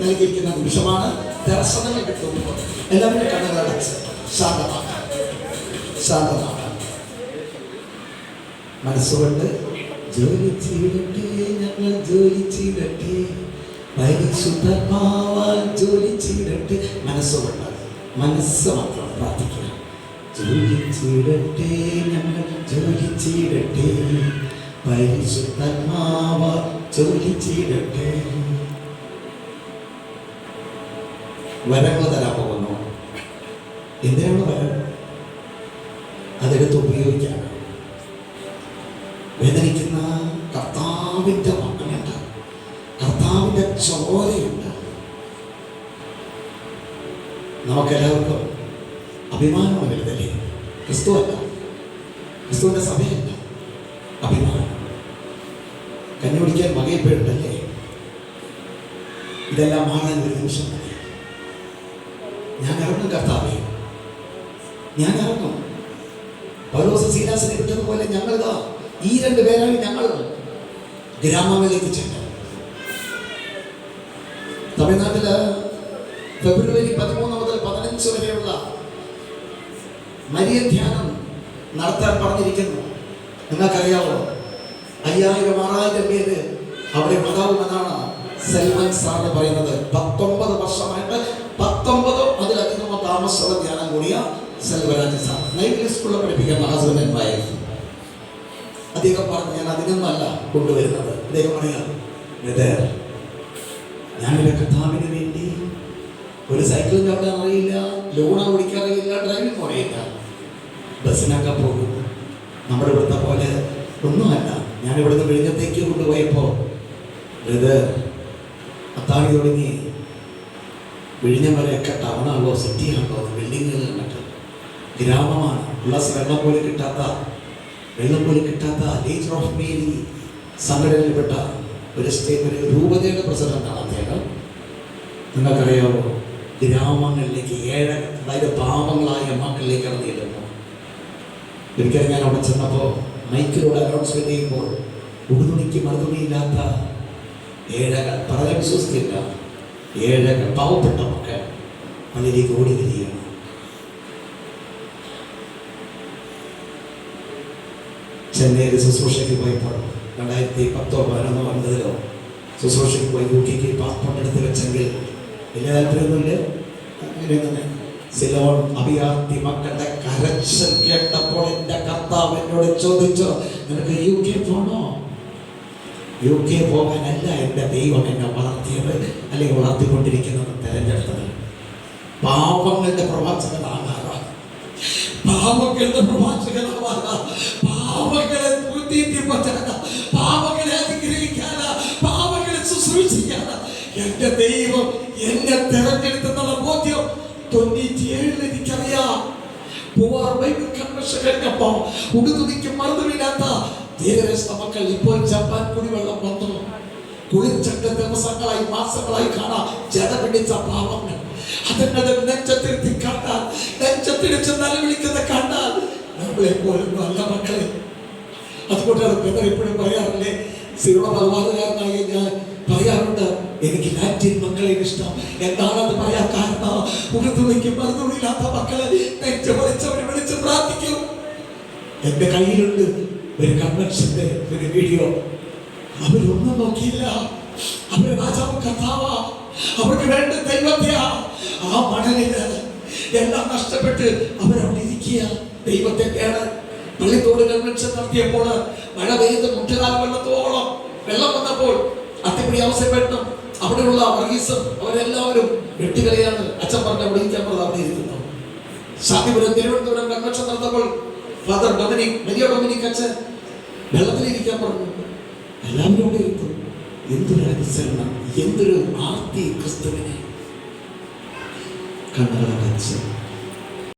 നൽകിയിരിക്കുന്ന നിമിഷമാണ് ദർശനങ്ങൾ കിട്ടുമ്പോൾ എല്ലാവരും കണ്ണുകൾ അടച്ച് ശാന്തമാക്കാം ശാന്തമാക്കാം മനസ്സുകൊണ്ട് ജോലി ചെയ്തിട്ട് ഞങ്ങൾ ജോലി ചെയ്തിട്ട് പരിശുദ്ധമാവാൻ ജോലി ചെയ്തിട്ട് മനസ്സുകൊണ്ട് മനസ്സ് മാത്രം പ്രാർത്ഥിക്കുക ജോലി ചെയ്തിട്ട് ഞങ്ങൾ ജോലി ചെയ്തിട്ട് പരിശുദ്ധമാവാൻ ജോലി ചെയ്തിട്ട് വരങ്ങൾ തരാൻ പോകുന്നു. എന്തിനാണ് വരം? അതെടുത്ത് ഉപയോഗിക്കാനാണ് ചോരയുണ്ട് നമുക്കെല്ലാവർക്കും അഭിമാനം വലുതല്ലേ ക്രിസ്തു അല്ല ക്രിസ്തുവിന്റെ സഭയല്ല. അഭിമാനം. കഞ്ഞി കുടിക്കാൻ വകയപ്പെടുണ്ടല്ലേ ഇതെല്ലാം മാറാൻ ഒരു നിമിഷം മതി. ഞാൻ ഇറങ്ങും കർത്താവേ. ഞാൻ ഇറങ്ങും. പൗലോസ് സീലാസിനെ വിട്ടതുപോലെ ഞങ്ങളിതാ. ഈ രണ്ട് പേരാണ് ഞങ്ങൾ. ഗ്രാമങ്ങളിലേക്ക് ചെന്നു തമിഴ്നാട്ടിൽ ഫെബ്രുവരി പതിമൂന്ന് മുതൽ പതിനഞ്ച് വരെയുള്ള മരിയ ധ്യാനം നടത്താൻ പറഞ്ഞിരിക്കുന്നു. നിങ്ങൾക്കറിയാവോ? അയ്യായിരം ആറായിരം പേര് അവിടെ ഉണ്ടാവുമെന്നാണ് സൽമാൻ സാറിന് പറയുന്നത്. പത്തൊമ്പത് വർഷമായിട്ട് പത്തൊമ്പതോ അതിലധികമോ താമസമുള്ള ധ്യാനം കൂടിയ സെൽവരാജ് സാർ. നൈറ്റ് സ്കൂളിൽ പഠിപ്പിക്കുന്ന ഹസ്ബൻഡ് ആൻഡ് വൈഫ് അദ്ദേഹം പറഞ്ഞു ഞാൻ അതിനൊന്നല്ല കൊണ്ടുവരുന്നത്. അദ്ദേഹം പറയാം ബ്രദർ ഞാനൊരു കർത്താവിന് വേണ്ടി ഒരു സൈക്കിൾ ചവിടാൻ അറിയില്ല ലോണ ഓടിക്കാൻ അറിയില്ല ഡ്രൈവിംഗ് അറിയില്ല ബസ്സിനൊക്കെ പോകും നമ്മുടെ ഇവിടുത്തെ പോലെ ഒന്നുമല്ല. ഞാൻ ഇവിടുന്ന് വിഴിഞ്ഞത്തേക്ക് കൊണ്ടുപോയപ്പോൾ ഇത് അത്താണി തുടങ്ങി. വിഴിഞ്ഞം വരെയൊക്കെ ടൗണാണോ സിറ്റിയാണോ ബിൽഡിങ്ങുകൾ കണ്ടിട്ട് ഗ്രാമമാണ്. പ്ലസ് വെള്ളം പോലും കിട്ടാത്ത വെള്ളം പോലും കിട്ടാത്ത നേച്ചർ ഓഫ് മേരി സംഘടനയിൽപ്പെട്ട ഒരു സ്റ്റേറ്റ് ഒരു രൂപതയുടെ പ്രസിഡന്റാണ് അദ്ദേഹം. നിങ്ങൾക്കറിയാമോ ഗ്രാമങ്ങളിലേക്ക് ഏഴ് അതായത് പാവങ്ങളായ മക്കളിലേക്ക് കടന്നു ചെല്ലുന്നു ഒരിക്കൽ ഞാൻ അവിടെ ചെന്നപ്പോൾ മൈക്കിലൂടെ അനൗൺസ്മെന്റ് ചെയ്യുമ്പോൾ ഉടുതുണിക്ക് മറുതുണിയില്ലാത്ത ഏഴകൾ പറയാൻ വിശ്വസിക്കില്ല. ഏഴകൾ പാവപ്പെട്ട മക്കൾ അതിലേക്ക് ഓടി വരികയാണ്. ചെന്നൈയിൽ ശുശ്രൂഷയ്ക്ക് പോയപ്പോൾ രണ്ടായിരത്തി പത്തോ പതിനൊന്നോ വന്നതിലോ ശുശ്രൂഷയ്ക്ക് പോയി കെക്ക് പാസ്പോർട്ട് എടുത്ത് വെച്ചെങ്കിൽ വലിയ താല്പര്യമൊന്നുമില്ല അങ്ങനെ സിലോൺ അഭിയാർത്തി മക്കളുടെ കരച്ചൽ കേട്ടപ്പോൾ എന്റെ കർത്താവ് എന്നോട് ചോദിച്ചു നിനക്ക് യു കെ പോണോ? യു കെ പോകാനല്ല എന്റെ ദൈവം എന്നെ വളർത്തിയത് അല്ലെങ്കിൽ വളർത്തിക്കൊണ്ടിരിക്കുന്നത് തിരഞ്ഞെടുത്തത്. പാപങ്ങളുടെ പ്രവാചകനാകാറാണ് പാപങ്ങളുടെ പ്രവാചകനാകാറാണ് പാപങ്ങളെ തീറ്റിപ്പറ്റാന പാപങ്ങളെ എന്റെ ദൈവം എന്നെ തിരഞ്ഞെടുത്തെന്നുള്ള ബോധ്യം തൊണ്ണൂറ്റിയേഴിൽ എനിക്കറിയാം. ഇപ്പോൾ ജപ്പാൻ കുടിവെള്ളം വന്നു. കുളിച്ചക്ക ദിവസങ്ങളായി മാസങ്ങളായി കാണാം ജല പിടിച്ച പാവങ്ങൾ. അതിന്റെ നെഞ്ചത്തിരുത്തി കണ്ടാൽ നെഞ്ചത്തിരിച്ച് നിലവിളിക്കുന്ന കണ്ടാൽ നമ്മളെ നല്ല മക്കളെ. അതുകൊണ്ടാണ് എപ്പോഴും പറയാറില്ലേ? സിനിമ മലബാറുകാരനായി ഞാൻ പറയാറുണ്ട് എനിക്ക് ലാറ്റിൻ മക്കളെ ഇഷ്ടം. എന്താണത് പറയാൻ കാരണം? ഉറുതുണിക്ക് മറുതുണിയില്ലാത്ത മക്കളെ നെറ്റ് വിളിച്ചവരെ വിളിച്ച് പ്രാർത്ഥിക്കും. എന്റെ കയ്യിലുണ്ട് ഒരു കൺവെൻഷന്റെ ഒരു വീഡിയോ അവരൊന്നും നോക്കിയില്ല. അവർ രാജാവ് കഥാവ അവർക്ക് വേണ്ട ദൈവത്തെയാ. ആ മണലിൽ എല്ലാം നഷ്ടപ്പെട്ട് അവരവിടെ ഇരിക്കുക. ദൈവത്തെ കേട് പള്ളിത്തോട് കൺവെൻഷൻ നടത്തിയപ്പോൾ മഴ പെയ്ത് മുട്ടുകാൽ വെള്ളത്തോളം വെള്ളം വന്നപ്പോൾ അത്തിപ്പടി അവസരപ്പെട്ടു അവിടെയുള്ള വർഗീസും അവരെല്ലാവരും വെട്ടുകലയാണ് അച്ഛൻ പറഞ്ഞ വിളിക്കാൻ ഇരിക്കുന്നു. ശാന്തിപുരം തിരുവനന്തപുരം കൺവെൻഷൻ നടന്നപ്പോൾ ഫാദർ ഡൊമിനിക് വലിയ ഡൊമിനിക് അച്ഛൻ വെള്ളത്തിലിരിക്കാൻ പറഞ്ഞു. എല്ലാവരും കൂടെ ഇരിക്കും എന്തൊരു അനുസരണം എന്തൊരു ആർത്തി ക്രിസ്തുവിനെ. കണ്ണുകളടച്ച്